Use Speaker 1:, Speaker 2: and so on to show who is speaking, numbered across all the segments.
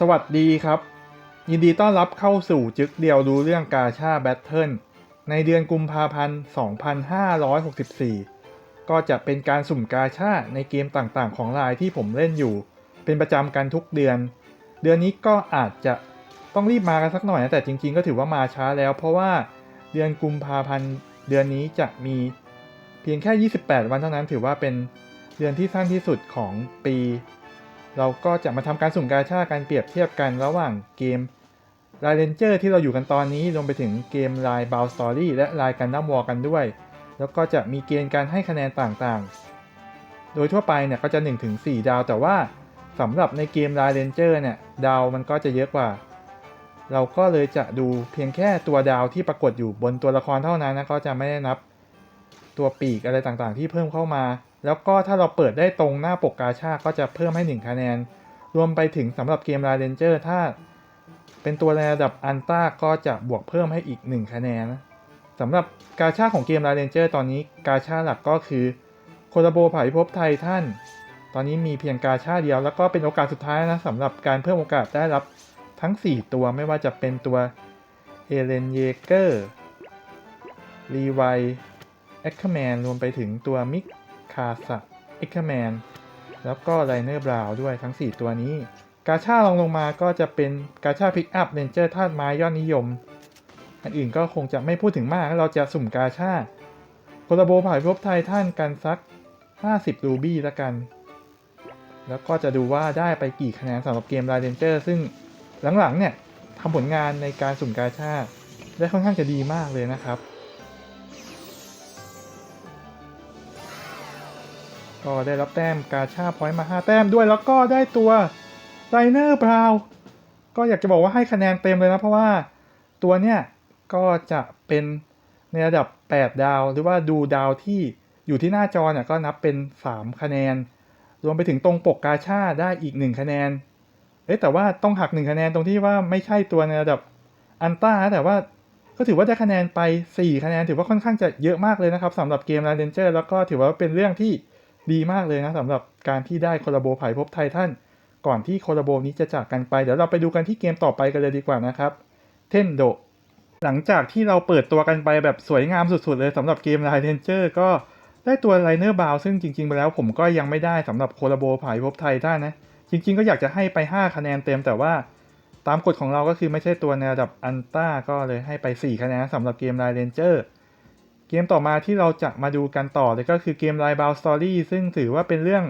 Speaker 1: สวัสดีครับ ยินดีต้อนรับเข้าสู่จึกเดียวรู้เรื่องกาชาแบทเทิลในเดือนกุมภาพันธ์ 2564 ก็จะเป็นการสุ่มกาชาในเกมต่างๆ ของไลน์ที่ผมเล่นอยู่ เป็นประจำกันทุกเดือน เดือนนี้ก็อาจจะต้องรีบมากันสักหน่อยนะ แต่จริงๆ ก็ถือว่ามาช้าแล้ว เพราะว่าเดือนกุมภาพันธ์เดือนนี้จะมีเพียงแค่ 28 วันเท่านั้นถือว่าเป็นเดือนที่สั้นที่สุดของปี เราก็จะมาทำการสุ่มกาชาการเปรียบเทียบกันระหว่างเกม l ายเ r นเจอร์ที่เราอยู่กันตอนนี้รวมไปถึงเกม l ายบ o ลสตอรี่และ l ายกันดั้มวอลกันด้วย แล้วก็จะมีเกณฑ์การให้คะแนนต่างๆ โดยทั่วไปเนี่ยก็จะ 1-4 ดาว แต่ว่าสำหรับในเกม l ายเ r นเจอร์เนี่ยดาวมันก็จะเยอะกว่า เราก็เลยจะดูเพียงแค่ตัวดาวที่ปรากฏอยู่บนตัวละครเท่านั้นนะก็จะไม่ได้นับตัวปีกอะไรต่างๆ ที่เพิ่มเข้ามา แล้วก็ถ้าเราเปิดได้ตรงหน้าปกกาชาก็จะเพิ่มให้ 1 คะแนน รวมไปถึงสำหรับเกม l ายเ r นเจอร์ถ้าเป็นตัวในระดับอันต้าก็จะบวกเพิ่มให้อีก 1 คะแนนสำหรับกาชาของเกม l ายเ r นเจอร์ตอนนี้กาชาหลักก็คือโคลาโบผ่ายภพไททันตอนนี้มีเพียงกาชาเดียว แล้วก็เป็นโอกาสสุดท้ายนะสำหรับการเพิ่มโอกาสได้รับทั้ง 4 ตัวไม่ว่าจะเป็นตัวเอเลนเยเกอร์รีไวเอ็กแมนรวมไปถึงตัวมิก คาสะเอ็กแมนแล้วก็ไลเนอร์บราวด้วยทั้ง 4 ตัวนี้ กาชาลองลงมาก็จะเป็นกาชาพิกอัพเรนเจอร์ธาตุไม้ยอดนิยม อันอื่นก็คงจะไม่พูดถึงมาก เราจะสุ่มกาชาโคลาโบผ่ายพบไททันกันสัก 50 รูบี้ละกัน แล้วก็จะดูว่าได้ไปกี่คะแนนสำหรับเกม r ายเ r นเจอร์ซึ่งหลังๆเนี่ยทำผลงานในการสุ่มกาชาได้ค่อนข้างจะดีมากเลยนะครับ ก็ได้รับแต้มกาชาพอยต์มา 5 แต้มด้วยแล้วก็ได้ตัวไ i เนอร์บราวก็อยากจะบอกว่าให้คะแนนเต็มเลยนะ เพราะว่าตัวเนี้ยก็จะเป็นในระดับ 8 ดาว หรือว่าดูดาวที่อยู่ที่หน้าจอเนี่ยก็นับเป็น 3 คะแนน รวมไปถึงตรงปกกาชาได้อีก 1 คะแนน เอ๊ะแต่ว่าต้องหัก 1 คะแนนตรงที่ว่าไม่ใช่ตัวในระดับอันต้าแต่ว่าก็ถือว่าได้คะแนนไป 4 คะแนน ถือว่าค่อนข้างจะเยอะมากเลยนะครับสำหรับเกม r าเ r นเจอร์แล้วก็ถือว่าเป็นเรื่องที่ ดีมากเลยนะสำหรับการที่ได้โคลาโบไผ่พบไททันก่อนที่โคลาโบนี้จะจากกันไป เดี๋ยวเราไปดูกันที่เกมต่อไปกันเลยดีกว่านะครับเทนโดหลังจากที่เราเปิดตัวกันไปแบบสวยงามสุดๆ เลยสำหรับเกม l ายเ r นเจอร์ก็ได้ตัวไลเนอร์บาวซึ่งจริงๆไปแล้วผมก็ยังไม่ได้สำหรับโคลาโบไผ่พบไททันนะ จริงๆก็อยากจะให้ไป 5 คะแนนเต็มแต่ว่าตามกฎของเราก็คือไม่ใช่ตัวในระดับอันต้าก็เลยให้ไป 4 คะแนนสำหรับเกม l ายเ r นเจอร์ เกมต่อมาที่เราจะมาดูกันต่อเลยก็คือเกม l ายบ o ลสตอรี่ซึ่งถือว่าเป็นเรื่อง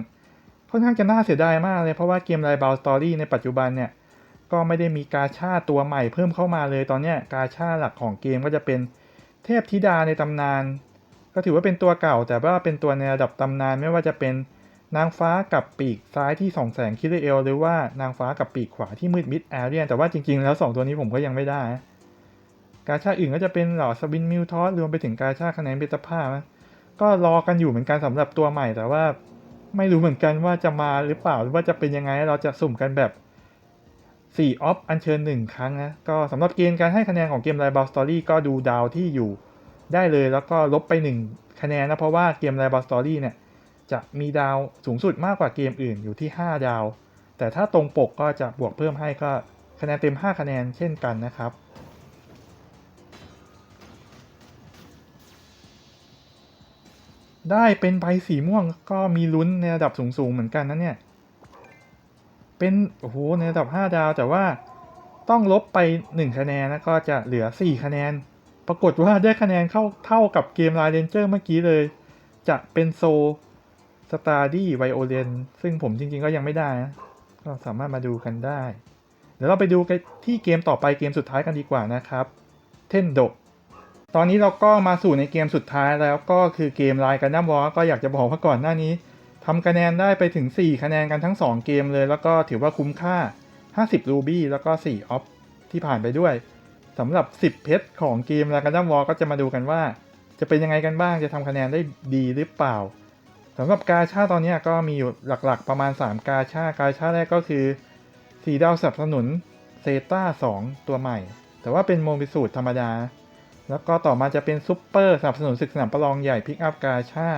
Speaker 1: ค่อนข้างจะน่าเสียดายมากเลยเพราะว่าเกม l ายบ o ลสตอรี่ในปัจจุบันเนี่ย ก็ไม่ได้มีกาชาตัวใหม่เพิ่มเข้ามาเลยตอนนี้กาชาหลักของเกมก็จะเป็นเทพธิดาในตำนาน ก็ถือว่าเป็นตัวเก่า แต่ว่าเป็นตัวในระดับตำนานไม่ว่าจะเป็นนางฟ้ากับปีกซ้ายที่ส่องแสงคิเรเอลหรือว่านางฟ้ากับปีกขวาที่มืดมิดแอเรียนแต่ว่าจริงๆ แล้ว 2 ตัวนี้ผมก็ยังไม่ได้ กาชาอื่นก็จะเป็นเหล่าสบินมิวทอสรวมไปถึงกาชาคะแนนเบตาภาพนะก็รอกันอยู่เหมือนกันสำหรับตัวใหม่ แต่ว่าไม่รู้เหมือนกันว่าจะมาหรือเปล่าหรือว่าจะเป็นยังไงเราจะสุ่มกันแบบ4ออฟอันเชิญ 1 ครั้งนะก็สำหรับเกณฑ์การให้คะแนนของเกมไ i บ a ลสตอรี่ก็ดูดาวที่อยู่ได้เลยแล้วก็ลบไป 1 คะแนนนะ เพราะว่าเกมไ i บ a ลสตอรี่เนี่ย จะมีดาวสูงสุดมากกว่าเกมอื่นอยู่ที่ 5 ดาว แต่ถ้าตรงปกก็จะบวกเพิ่มให้ก็คะแนนเต็ม 5 คะแนนเช่นกันนะครับ ได้เป็นใบสีม่วงก็มีลุ้นในระดับสูงๆเหมือนกันนะเนี่ย เป็นโอ้โหในระดับ 5 ดาวแต่ว่าต้องลบไป 1 คะแนนนะก็จะเหลือ 4 คะแนน ปรากฏว่าได้คะแนนเข้าเท่ากับเกม l ายเ r นเจอร์เมื่อกี้เลย จะเป็นโซสตาร์ดี้ไวโอเลนซึ่งผมจริงๆก็ยังไม่ได้นะก็สามารถมาดูกันได้ เดี๋ยวเราไปดูที่เกมต่อไปเกมสุดท้ายกันดีกว่านะครับ เทนโด ตอนนี้เราก็มาสู่ในเกมสุดท้ายแล้วก็คือเกมไลน์กันดั้มวอลก็อยากจะบอกว่าก่อนหน้านี้ทำคะแนนได้ไปถึง 4 คะแนนกันทั้ง 2 เกมเลย แล้วก็ถือว่าคุ้มค่า 50 รูบี้แล้วก็ 4 ออฟที่ผ่านไปด้วยสำหรับ 10 เพชรของเกมไลน์กันดั้มวอลก็จะมาดูกันว่า จะเป็นยังไงกันบ้างจะทำคะแนนได้ดีหรือเปล่าสำหรับกาชาตอนนี้ก็มีอยู่หลักๆ ประมาณ 3 กาชากาชาแรกก็คือ 4 ดาวสนับสนุนเซต้า2ตัวใหม่ แต่ว่าเป็นโมบิสูตรธรรมดา แล้วก็ต่อมาจะเป็นซุปเปอร์สนับสนุนศึกสนามประลองใหญ่พิกอัพกาชา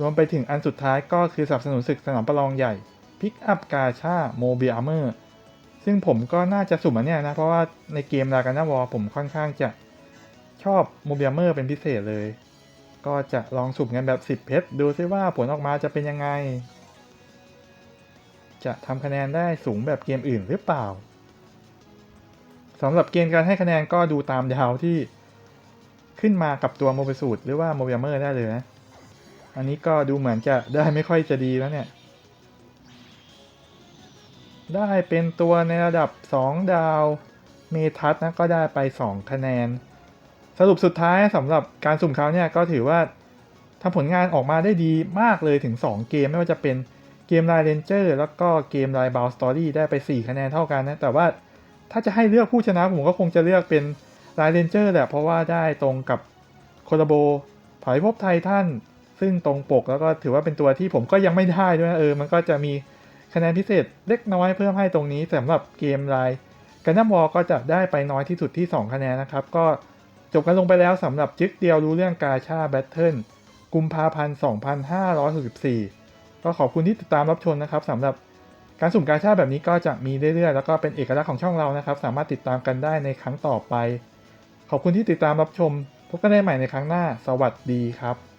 Speaker 1: รวมไปถึงอันสุดท้ายก็คือสนับสนุนศึกสนามประลองใหญ่พิกอัพกาชาโมบิอัมเมอร์ซึ่งผมก็น่าจะสุ่มอันเนี้ยนะ เพราะว่าในเกม d ากัน a าวอผมค่อนข้างจะชอบโมเบียเมอร์เป็นพิเศษเลย ก็จะลองสุ่มกันแบบ 10 เพชรดูซิว่าผลออกมาจะเป็นยังไง จะทำคะแนนได้สูงแบบเกมอื่นหรือเปล่าสำหรับเกณฑ์การให้คะแนนก็ดูตามดาวที่ ขึ้นมากับตัวโมบิสูตหรือว่าโมเบียเมอร์ได้เลยนะ อันนี้ก็ดูเหมือนจะได้ไม่ค่อยจะดีแล้วเนี่ย ได้เป็นตัวในระดับ 2 ดาวเมทัสนะก็ได้ไป 2 คะแนน สรุปสุดท้ายสำหรับการสุ่มเขาเนี่ยก็ถือว่าทำผลงานออกมาได้ดีมากเลยถึง 2 เกมไม่ว่าจะเป็นเกมไลน์เรนเจอร์แล้วก็เกมไลน์บาวสตอรี่ได้ไป 4 คะแนนเท่ากันนะ แต่ว่าถ้าจะให้เลือกผู้ชนะผมก็คงจะเลือกเป็น ไลน์เรนเจอร์แหละเพราะว่าได้ตรงกับโคลาโบเผยพบไททันซึ่งตรงปกแล้วก็ถือว่าเป็นตัวที่ผมก็ยังไม่ได้ด้วยนะเออ มันก็จะมีคะแนนพิเศษเล็กน้อยเพิ่มให้ตรงนี้สำหรับเกมไลน์กันดั้มวอลก็จะได้ไปน้อยที่สุดที่ 2 คะแนนนะครับ ก็จบกันลงไปแล้วสำหรับจึกเดียวรู้เรื่องกาชาแบทเทิลกุมภาพันธ์ 2564 ก็ขอบคุณที่ติดตามรับชมนะครับสำหรับการสุ่มกาชาแบบนี้ก็จะมีเรื่อยๆ แล้วก็เป็นเอกลักษณ์ของช่องเรานะครับ สามารถติดตามกันได้ในครั้งต่อไป ขอบคุณที่ติดตามรับชม พบกันได้ใหม่ในครั้งหน้า สวัสดีครับ